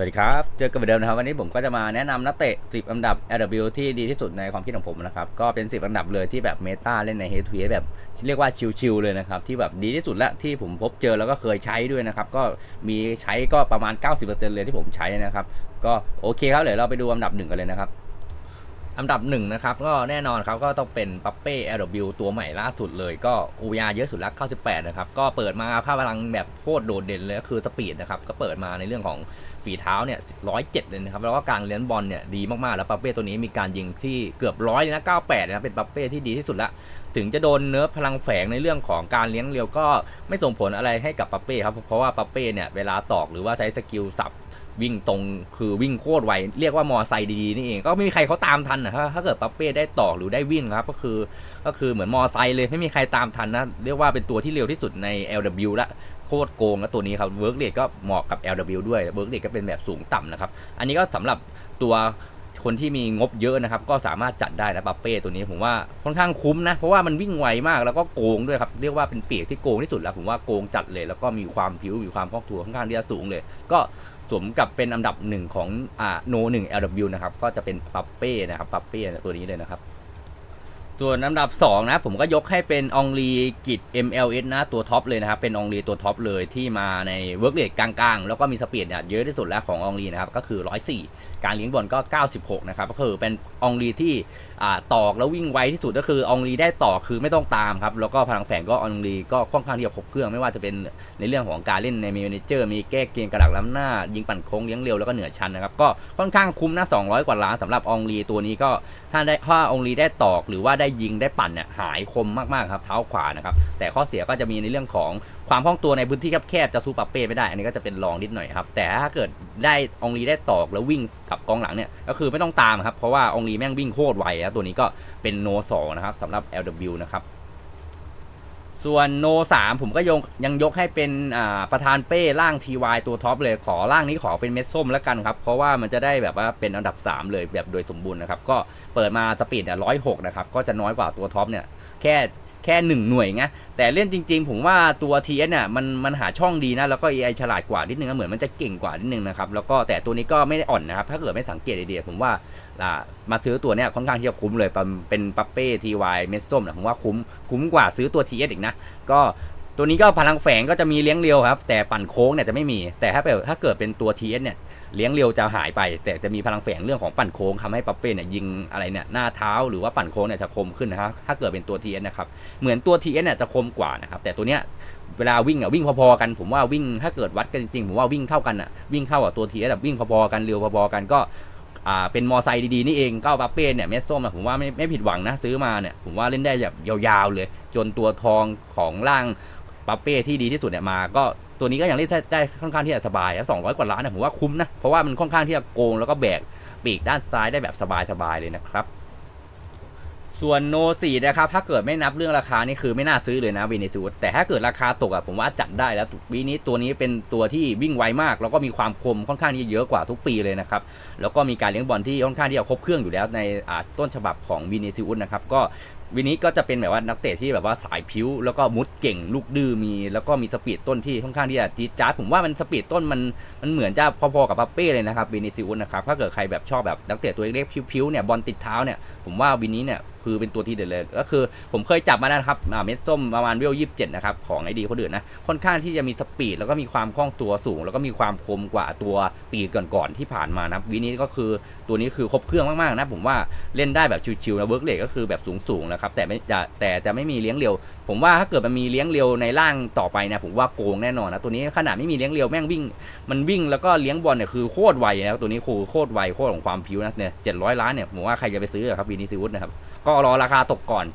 สวัสดีครับ เจอกันเหมือนเดิมนะครับ วันนี้ผมก็จะมาแนะนำนักเตะ 10 อันดับ LW ที่ดีที่สุดในความคิดของผมนะครับ ก็เป็น 10 อันดับเลยที่แบบเมตาเล่นใน h ฮ t แบบเรียกว่าชิลๆเลยนะครับ ที่แบบดีที่สุดและที่ผมพบเจอแล้วก็เคยใช้ด้วยนะครับ ก็มีใช้ก็ประมาณ 90%เลยที่ผมใช้นะครับ ก็โอเคครับเดี๋ยวเราไปดูอันดับหนึ่งกันเลยนะครับ อันดับหนึ่งนะครับก็แน่นอนครับก็ต้องเป็นปัปเป้ LW ตัวใหม่ล่าสุดเลยก็อูยาเยอะสุดละ98 นะครับ ก็เปิดมาค่าพพลังแบบโคตรโดดเด่นเลยก็คือสปีดนะครับ ก็เปิดมาในเรื่องของฝีเท้าเนี่ย107 เลยนะครับ แล้วก็การเลี้ยนบอลเนี่ยดีมาก ๆ แล้วปัปเป้ตัวนี้มีการยิงที่เกือบร้อยเลยนะ 98 นะครับเป็นปัปเป้ที่ดีที่สุดละถึงจะโดนเนิร์ฟพลังแฝงในเรื่องของการเลี้ยงเร็วก็ไม่ส่งผลอะไรให้กับปัปเป้ครับเพราะว่าปัปเป้เนี่ยเวลาตอกหรือว่าใช้สกิลสับ วิ่งตรงคือวิ่งโคตรไวเรียกว่ามอไซค์ดีๆนี่เองก็ไม่มีใครเขาตามทันนะถ้าเกิดปัปเป้ได้ต่อหรือได้วิ่งครับก็คือก็คือเหมือนมอไซค์เลยไม่มีใครตามทันนะเรียกว่าเป็นตัวที่เร็วที่สุดใน LW ละโคตรโกงแล้วตัวนี้ครับเวิร์กเรทก็เหมาะกับ LW ด้วยเวิร์กเรทก็เป็นแบบสูงต่ำนะครับ อันนี้ก็สำหรับตัว คนที่มีงบเยอะนะครับ ก็สามารถจัดได้นะปัปเป้ตัวนี้ผมว่าค่อนข้างคุ้มนะ เพราะว่ามันวิ่งไวมากแล้วก็โกงด้วยครับ เรียกว่าเป็นเปียกที่โกงที่สุดแล้ว ผมว่าโกงจัดเลย แล้วก็มีความผิวมีความคล่องตัวค่อนข้างที่จะสูงเลย ก็สมกับเป็นอันดับหนึ่งของอ่าโนหนึ่ง LW นะครับก็จะเป็นปัปเป้นะครับปัปเป้ตัวนี้เลยนะครับ ส่วนอันดับ 2 นะ ผมก็ยกให้เป็นองลีกิจ MLS นะ ตัวท็อปเลยนะครับ เป็นองลีตัวท็อปเลยที่มาในเวิร์กเรทกลางๆ แล้วก็มีสปีดเนี่ยเยอะที่สุดแล้วขององลีนะครับ ก็คือ 104 การเลี้ยงบอลก็ 96 นะครับ ก็คือเป็นองลีที่ตอกแล้ววิ่งไวที่สุดก็คือองลีได้ต่อคือไม่ต้องตามครับ แล้วก็พลังแฝงก็องลีก็ค่อนข้างที่จะครบเครื่องไม่ว่าจะเป็นในเรื่องของการเล่นในมีเนเจอร์มีแก้เกมกระดักล้ำหน้า ยิงปั่นโค้งเลี้ยงเร็วแล้วก็เหนือชั้นนะครับก็ค่อนข้างคุ้มนะ200 กว่าล้านสำหรับองลีตัวนี้ก็ถ้าได้ถ้าองลีได้ตอกหรือว่าได้ยิงได้ปั่นเนี่ยหายคมมากๆครับเท้าขวานะครับแต่ข้อเสียก็จะมีในเรื่องของความคล่องตัวในพื้นที่แคบๆจะสู้ปัปเป้ไม่ได้ อันนี้ก็จะเป็นรองนิดหน่อยครับแต่ถ้าเกิดได้องลีได้ตอกแล้ววิ่งกับกองหลังเนี่ยก็คือไม่ต้องตามครับเพราะว่าองลีแม่งวิ่งโคตรไวนะตัวนี้ก็เป็นโนสองนะครับสำหรับ LW นะครับ ส่วนโน3ผมก็ยงยังยกให้เป็นประธานเป้ร่าง TY ตัวท็อปเลยขอร่างนี้ขอเป็นเม็ดส้มแล้วกันครับ เพราะว่ามันจะได้แบบว่าเป็นอันดับ 3 เลยแบบโดยสมบูรณ์นะครับ ก็เปิดมาสปีดเนี่ยร้อยหกนะครับ ก็จะน้อยกว่าตัวท็อปเนี่ยแค่ แค่หนึ่งหน่วยไงแต่เล่นจริง ๆ ผมว่าตัว TS เนี่ยมันมันหาช่องดีนะ แล้วก็ AI ฉลาดกว่านิดนึงนะเหมือนมันจะเก่งกว่านิดนึงนะครับ แล้วก็แต่ตัวนี้ก็ไม่ได้อ่อนนะครับ ถ้าเกิดไม่สังเกตดีๆผมว่าอ่ามาซื้อตัวเนี้ยค่อนข้างที่จะคุ้มเลยเป็นเป็นปัปเป้ TY เมสส้มนะผมว่าคุ้มคุ้มกว่าซื้อตัว TS อีกนะก็ ตัวนี้ก็พลังแฝงก็จะมีเลี้ยงเร็วครับ แต่ปั่นโค้งเนี่ยจะไม่มี แต่ถ้าเกิดถ้าเกิดเป็นตัว TS เนี่ยเลี้ยงเร็วจะหายไป แต่จะมีพลังแฝงเรื่องของปั่นโค้งทำให้ปัปเป้เนี่ยยิงอะไรเนี่ยหน้าเท้าหรือว่าปั่นโค้งเนี่ยจะคมขึ้นนะครับถ้าเกิดเป็นตัว TS นะครับเหมือนตัว TS เนี่ยจะคมกว่านะครับแต่ตัวเนี้ยเวลาวิ่งอะวิ่งพอๆกันผมว่าวิ่งถ้าเกิดวัดกันจริงๆผมว่าวิ่งเท่ากันอะวิ่งเท่ากับตัว TS แบบวิ่งพอๆกันเร็วพอๆกันก็อ่าเป็นมอไซค์ดีๆนี่เองก็ปัปเป้เนี่ยเม็ดส้มผมว่าไม่ไม่ผิดหวังนะซื้อมาเนี่ยผมว่าเล่นได้แบบยาวๆเลย จนตัวทองของร่าง ปัปเป้ที่ดีที่สุดเนี่ยมาก็ตัวนี้ก็ยังเล่นได้ได้ค่อนข้างที่จะสบายแล้วสองร้อยกว่าล้านเนี่ยผมว่าคุ้มนะเพราะว่ามันค่อนข้างที่จะโกงแล้วก็แบกปีกด้านซ้ายได้แบบสบายๆเลยนะครับส่วนโนสี่นะครับถ้าเกิดไม่นับเรื่องราคานี่คือไม่น่าซื้อเลยนะวีนิซูสแต่ถ้าเกิดราคาตกอะผมว่าจัดได้แล้ววีนี้ตัวนี้เป็นตัวที่วิ่งไวมาก แล้วก็มีความคมค่อนข้างที่จะเยอะกว่าทุกปีเลยนะครับแล้วก็มีการเลี้ยงบอลที่ค่อนข้างที่จะครบเครื่องอยู่แล้วในต้นฉบับของวินิซิอุสนะครับก็ วินี้ก็จะเป็นแบบว่านักเตะที่แบบว่าสายพิ้วแล้วก็มุดเก่งลูกดื้อมีแล้วก็มีสปีดต้นที่ค่อนข้างที่จะจี๊ดจ๊าดผมว่ามันสปีดต้นมันมันเหมือนจะพอๆกับปัปเป้เลยนะครับวินิซิอุสนะครับถ้าเกิดใครแบบชอบแบบนักเตะตัวเล็กๆพิ้วๆเนี่ยบอลติดเท้าเนี่ยผมว่าวินี้เนี่ยคือเป็นตัวที่เด็ดเลยก็คือผมเคยจับมาแล้วนะครับเม็ดส้มประมาณเวลยี่สิบเจ็ดนะครับของไอดีคนอื่นนะค่อนข้างที่จะมีสปีดแล้วก็มีความคล่องตัวสูง แล้วก็มีความคมกว่าตัวปีก่อนๆที่ผ่านมานะวินี้ก็คือตัวนี้คือครบเครื่องมากๆนะผมว่าเล่นได้แบบชิวๆนะเวิร์กเลก็คือแบบสูงๆนะครับแต่ไม่จะแต่จะไม่มีเลี้ยงเร็ว ผมว่าถ้าเกิดมันมีเลี้ยงเร็วในร่างต่อไปเนี่ยผมว่าโกงแน่นอนนะตัวนี้ขนาดไม่มีเลี้ยงเร็วแม่งวิ่ง มันวิ่งแล้วก็เลี้ยงบอลเนี่ยคือโคตรไวนะตัวนี้คือโคตรไวโคตรของความพิ้วนะเนี่ยเจ็ดร้อยล้านเนี่ยผมว่าใครจะไปซื้ออครับวีนิซิวุสนะครับก็รอราคาตกก่อน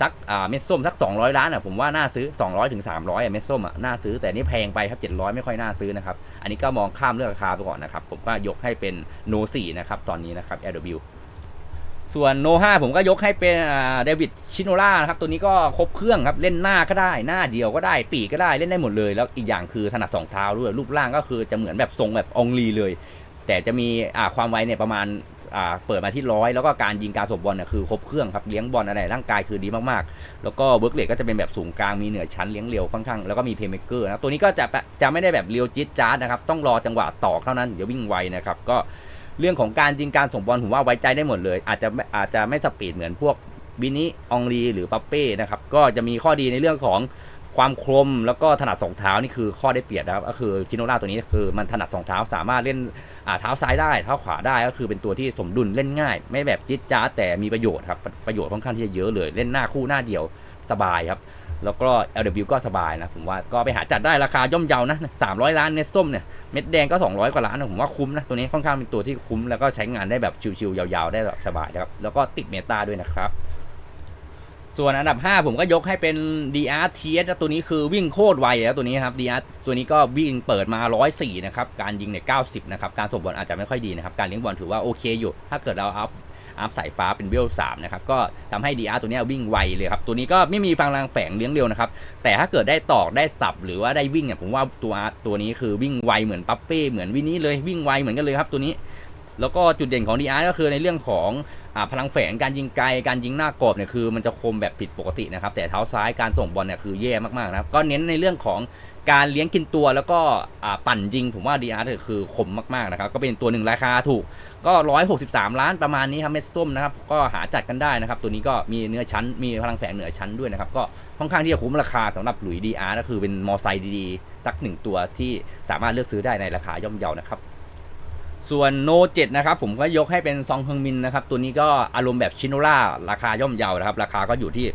สักอ่าเม็ดส้มสัก 200 ล้านอะผมว่าน่าซื้อ 200ถึง300อะเม็ดส้มอะน่าซื้อแต่นี่แพงไปครับ 700 ไม่ค่อยน่าซื้อนะครับ อันนี้ก็มองข้ามเรื่องราคาไปก่อนนะครับ ผมก็ยกให้เป็นโน4นะครับ ตอนนี้นะครับ LW ส่วนโน5ผมก็ยกให้เป็นเดวิดชิโนล่านะครับตัวนี้ก็ครบเครื่องครับเล่นหน้าก็ได้หน้าเดียวก็ได้ปีกก็ได้เล่นได้หมดเลย แล้วอีกอย่างคือถนัดสองเท้าด้วยรูปร่างก็คือจะเหมือนแบบทรงแบบองลีเลย แต่จะมีความไวเนี่ยประมาณเปิดมาที่ร้อยแล้วก็การยิงการสบบอลเนี่ยคือครบเครื่องครับเลี้ยงบอลอะไรร่างกายคือดีมากๆ แล้วก็เวิร์กเลทก็จะเป็นแบบสูงกลางมีเหนือชั้นเลี้ยงเร็วค่อนข้างแล้วก็มีเพย์เมกเกอร์นะตัวนี้ก็จะจะไม่ได้แบบเรียวจิตจ้าดนะครับต้องรอจังหวะต่อเท่านั้นเดี๋ยววิ่งไวนะครับก็ เรื่องของการยิงการส่งบอลผมว่าไว้ใจได้หมดเลย อาจจะอาจจะไม่สปีดเหมือนพวกบินิองรีหรือปัปเป้นะครับก็จะมีข้อดีในเรื่องของความคมแล้วก็ถนัดสองเท้านี่คือข้อได้เปรียบนะครับก็คือชิโนล่าตัวนี้คือมันถนัดสองเท้าสามารถเล่นเท้าซ้ายได้เท้าขวาได้ก็คือเป็นตัวที่สมดุลเล่นง่าย ไม่แบบจิ๊ดจ้าแต่มีประโยชน์ครับประโยชน์ค่อนข้างที่จะเยอะเลย เล่นหน้าคู่หน้าเดียวสบายครับ แล้วก็ LW ก็สบายนะ ผมว่าก็ไปหาจัดได้ราคาย่อมเยานะ 300 ล้านเนสส้มเนี่ย เม็ดแดงก็ 200 กว่าล้านนะผมว่าคุ้มนะ ตัวนี้ค่อนข้างเป็นตัวที่คุ้ม แล้วก็ใช้งานได้แบบชิวๆยาวๆ ได้แบบสบายนะครับ แล้วก็ติดเมตาด้วยนะครับ ส่วนอันดับ 5 ผมก็ยกให้เป็น DR TS ตัวนี้คือวิ่งโคตรไวแล้วตัวนี้ครับ DR ตัวนี้ก็วิ่งเปิดมา 104 นะครับ การยิงเนี่ย 90 นะครับ การส่งบอลอาจจะไม่ค่อยดีนะครับ การเลี้ยงบอลถือว่าโอเคอยู่ ถ้าเกิดเราเอา อัพสายฟ้าเป็นเวลสามนะครับก็ทำให้ DR ตัวนี้วิ่งไวเลยครับตัวนี้ก็ไม่มีฟังรางแฝงเลี้ยงเร็วนะครับแต่ถ้าเกิดได้ตอกได้สับหรือว่าได้วิ่งเนี่ยผมว่าตัวตัวนี้คือวิ่งไวเหมือนปั๊ปเป้เหมือนวินนี้เลยวิ่งไวเหมือนกันเลยครับตัวนี้ แล้วก็จุดเด่นของ DR ก็คือในเรื่องของอพลังแฝงการยิงไกลการยิงหน้ากรอบเนี่ยคือมันจะคมแบบผิดปกตินะครับ แต่เท้าซ้ายการส่งบอลเนี่ยคือแย่มากๆนะครับก็เน้นในเรื่องของการเลี้ยงกินตัวแล้วก็ปั่นยิง ผมว่า DR เนี่ยคือคมมากๆนะครับ ก็เป็นตัวหนึ่งราคาถูก ก็ 163 ล้านประมาณนี้ครับเม็ดส้มนะครับ ก็หาจัดกันได้นะครับ ตัวนี้ก็มีเนื้อชั้นมีพลังแฝงเหนือชั้นด้วยนะครับ ก็ค่อนข้างที่จะคุ้มราคาสำหรับหลุยดีอาร์ก็คือเป็นมอไซค์ดีๆ สักหนึ่งตัวที่สามารถเลือกซื้อได้ในราคาย่อมเยานะครับ ส่วนโน7นะครับผมก็ยกให้เป็นซองเฮงมินนะครับตัวนี้ก็อารมณ์แบบชิโนล่าราคาย่อมเยานะครับ ราคาก็อยู่ที่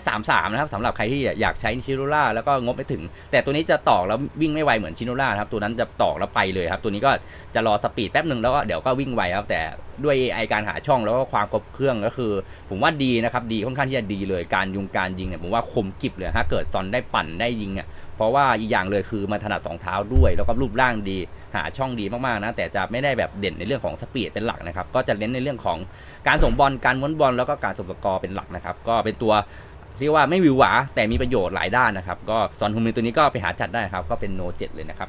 133นะครับสำหรับใครที่อยากใช้ชิโนล่าแล้วก็งบไม่ถึง แต่ตัวนี้จะตอกแล้ววิ่งไม่ไวเหมือนชิโนล่าครับตัวนั้นจะตอกแล้วไปเลยครับ ตัวนี้ก็จะรอสปีดแป๊บหนึ่งแล้วก็เดี๋ยวก็วิ่งไวครับแต่ด้วยไอการหาช่องแล้วก็ความครบเครื่องก็คือ ผมว่าดีนะครับดีค่อนข้างที่จะดีเลยการยุงการยิงเนี่ยผมว่าคมกิบเลยถ้าเกิดซอนได้ปั่นได้ยิงอะ เพราะว่าอีกอย่างเลยคือมันถนัดสองเท้าด้วย แล้วก็รูปร่างดีหาช่องดีมากๆนะแต่จะไม่ได้แบบเด่นในเรื่องของสปีดเป็นหลักนะครับก็จะเน้นในเรื่องของการส่งบอลการม้วนบอลแล้วก็การส่งสกอร์เป็นหลักนะครับก็เป็นตัวเรียกว่าไม่วิวหวาแต่มีประโยชน์หลายด้านนะครับ ก็ซอนฮุมินตัวนี้ก็ไปหาจัดได้ครับ ก็เป็นโนเจ็เลยนะครับ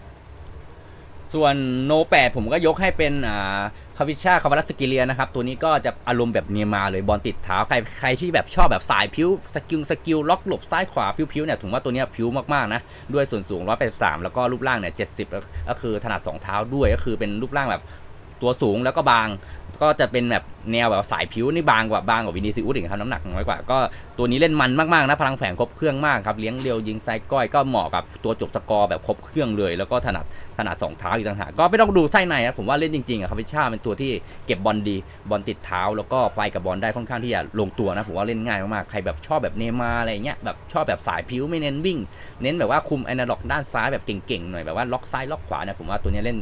ส่วนโน8ผมก็ยกให้เป็นอ่าคาวิชาคาวัลสกิเลียนะครับ ตัวนี้ก็จะอารมณ์แบบเนียมาเลยบอลติดเท้าใครใครที่แบบชอบแบบสายพิ้วสกิลสกิลล็อกหลบซ้ายขวาพิ้วๆเนี่ยถึงว่าตัวนี้พิ้วมากๆนะ ด้วยส่วนสูง 183 แล้วก็รูปร่างเนี่ย 70 ก็คือถนัด2เท้าด้วยก็คือเป็นรูปร่างแบบ ตัวสูงแล้วก็บาง ก็จะเป็นแบบแนวแบบสายผิวนี่บางกว่าบางกว่าวินิซิอุสอีกครับน้ำหนักน้อยกว่า ก็ตัวนี้เล่นมันมากๆนะพลังแฝงครบเครื่องมากครับเลี้ยงเร็วยิงไซก้อยก็เหมาะกับตัวจบสกอร์แบบครบเครื่องเลย แล้วก็ถนัดถนัดสองเท้าอีกต่างหากก็ไม่ต้องดูไส้ในนะผมว่าเล่นจริงๆอะครับพิชชาเป็นตัวที่เก็บบอลดีบอลติดเท้า แล้วก็ไปกับบอลได้ค่อนข้างที่จะลงตัวนะผมว่าเล่นง่ายมากๆใครแบบชอบแบบเนมาอะไรเงี้ยแบบชอบแบบสายผิวไม่เน้นวิ่ง เน้นแบบว่าคุมแอนาล็อกด้านซ้ายแบบเก่งๆหน่อยแบบว่าล็อกซ้ายล็อกขวาเนี่ยผมว่าตัวนี้เล่น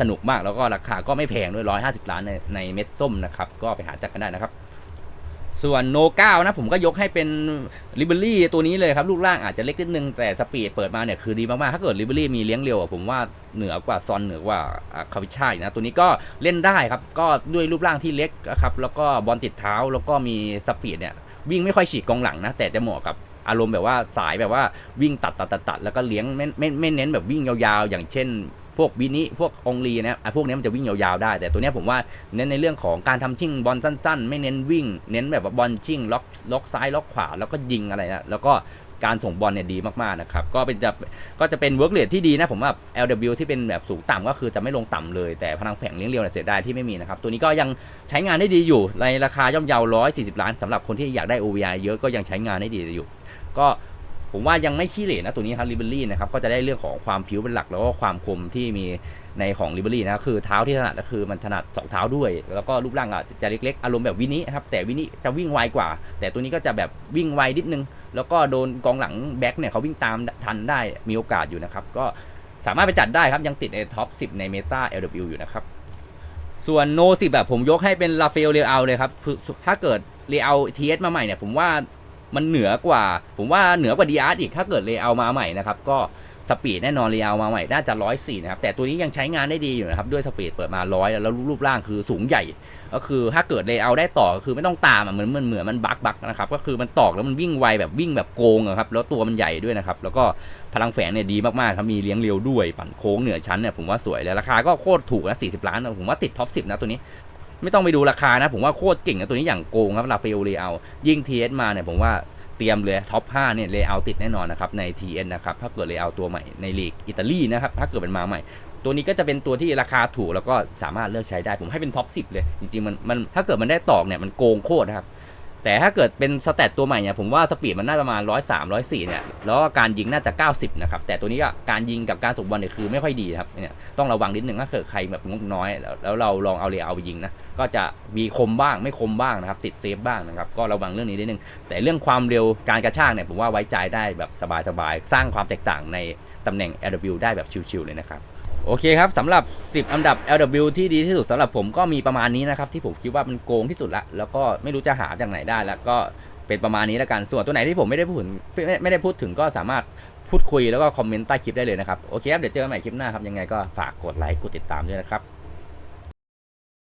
สนุกมากแล้วก็ราคาก็ไม่แพงด้วย 150 ล้านในในเม็ดส้มนะครับ ก็ไปหาจัดกันได้นะครับ ส่วนโนเก้านะผมก็ยกให้เป็นลิเบอรี่ตัวนี้เลยครับ ลูกร่างอาจจะเล็กนิดนึง แต่สปีดเปิดมาเนี่ยคือดีมากๆ ถ้าเกิดลิเบอรี่มีเลี้ยงเร็วผมว่าเหนือกว่าซอนเหนือกว่าคาวิช่านะ ตัวนี้ก็เล่นได้ครับ ก็ด้วยรูปร่างที่เล็กนะครับแล้วก็บอลติดเท้าแล้วก็มีสปีดเนี่ยวิ่งไม่ค่อยฉีกกองหลังนะแต่จะเหมาะกับอารมณ์แบบว่าสายแบบว่าวิ่งตัดตัดตัดตัดแล้วก็เลี้ยงไม่ไม่ไม่เน้นแบบวิ่งยาวๆ อย่างเช่น พวกบินิพวกองลีนะอะพวกนี้มันจะวิ่งยาวๆได้ แต่ตัวนี้ผมว่าเน้นในเรื่องของการทำชิ่งบอลสั้น ๆ ไม่เน้นวิ่ง เน้นแบบบอลชิ่งล็อกล็อกซ้ายล็อกขวาแล้วก็ยิงอะไรนะแล้วก็การส่งบอลเนี่ยดีมากๆนะครับ ก็เป็นจะก็จะเป็นเวิร์กเรทที่ดีนะผมว่า LW ที่เป็นแบบสูงต่ำก็คือจะไม่ลงต่ำเลย แต่พลังแฝงเลี้ยงเรียวเนี่ยเสียดายที่ไม่มีนะครับ ตัวนี้ก็ยังใช้งานได้ดีอยู่ ในราคาย่อมเยา140 ล้านสำหรับคนที่อยากได้ OVI เยอะก็ยังใช้งานได้ดีอยู่ ก็ ผมว่ายังไม่ขี้เหร่นะตัวนี้ครับลิเบอรี่นะครับก็จะได้เรื่องของความผิวเป็นหลักแล้วก็ความคมที่มีในของลิเบอรี่นะคือเท้าที่ถนัดก็คือมันถนัดสองเท้าด้วย แล้วก็รูปร่างอะจะเล็กๆ อารมณ์แบบวินินะครับแต่วินิจะวิ่งไวกว่า แต่ตัวนี้ก็จะแบบวิ่งไวนิดนึง แล้วก็โดนกองหลังแบ็คเนี่ยเขาวิ่งตามทันได้มีโอกาสอยู่นะครับก็สามารถไปจัดได้ครับยังติดในท็อป 10 ในเมตา LW อยู่นะครับส่วนโนสิบแบบผมยกให้เป็นลาเฟลเรอัลเลยครับคือถ้าเกิดเรอัลทีเอสมาใหม่เนี่ยผมว่า มันเหนือกว่า ผมว่าเหนือกว่าดีอาร์อีกถ้าเกิดเรอัลมาใหม่นะครับก็สปีดแน่นอนเรียวมาใหม่น่าจะร้อยสี่นะครับ แต่ตัวนี้ยังใช้งานได้ดีอยู่นะครับ ด้วยสปีดเปิดมาร้อยแล้วรูปร่างคือสูงใหญ่ ก็คือถ้าเกิดเลเยอร์ได้ต่อก็คือไม่ต้องตามเหมือนเหมือนเหมือนมันบักบักนะครับ ก็คือมันตอกแล้วมันวิ่งไวแบบวิ่งแบบโกงอะครับ แล้วตัวมันใหญ่ด้วยนะครับ แล้วก็พลังแฝงเนี่ยดีมากๆครับ มีเลี้ยงเร็วด้วย ปั่นโค้งเหนือชั้นเนี่ยผมว่าสวยเลยราคาก็โคตรถูกนะ40ล้านนะผมว่าติดท็อป10นะตัวนี้ ไม่ต้องไปดูราคานะ ผมว่าโคตรเก่งนะตัวนี้อย่างโกงครับลาเฟลเลเยอร์ยิ่ง TS มาเนี่ยผมว่าเตรียมเลยท็อป 5 เนี่ยเลเยอร์ติดแน่นอนนะครับ ใน TN นะครับ ถ้าเกิดเลเยอร์ตัวใหม่ในลีกอิตาลีนะครับ ถ้าเกิดเป็นมาใหม่ ตัวนี้ก็จะเป็นตัวที่ราคาถูกแล้วก็สามารถเลือกใช้ได้ ผมให้เป็นท็อป 10 เลย จริงๆมันมันถ้าเกิดมันได้ตอกเนี่ยมันโกงโคตรนะครับ แต่ถ้าเกิดเป็นสเตตตัวใหม่เนี่ยผมว่าสปีดมันน่าประมาณ 103 104เนี่ยแล้วก็การยิงน่าจะ 90 นะครับ แต่ตัวนี้ก็การยิงกับการส่งบอลเนี่ยคือไม่ค่อยดีครับเนี่ยต้องระวังนิดนึงถ้าเกิดใครแบบงบน้อยแล้วแล้วเราลองเอาเรียเอาไปยิงนะก็จะมีคมบ้างไม่คมบ้างนะครับติดเซฟบ้างนะครับก็ระวังเรื่องนี้นิดนึง แต่เรื่องความเร็วการกระชากเนี่ยผมว่าไว้ใจได้แบบสบายๆสร้างความแตกต่างในตำแหน่ง LW ได้แบบชิวๆเลยนะครับ โอเคครับสำหรับ 10 อันดับ LW ที่ดีที่สุดสำหรับผมก็มีประมาณนี้นะครับที่ผมคิดว่ามันโกงที่สุดละแล้วก็ไม่รู้จะหาจากไหนได้แล้วก็เป็นประมาณนี้แล้วกันส่วนตัวไหนที่ผมไม่ได้พูดถึงไม่ไม่ได้พูดถึงก็สามารถพูดคุยแล้วก็คอมเมนต์ใต้คลิปได้เลยนะครับ โอเคครับ เดี๋ยวเจอกันใหม่คลิปหน้าครับ ยังไงก็ฝากกดไลค์กดติดตามด้วยนะครับ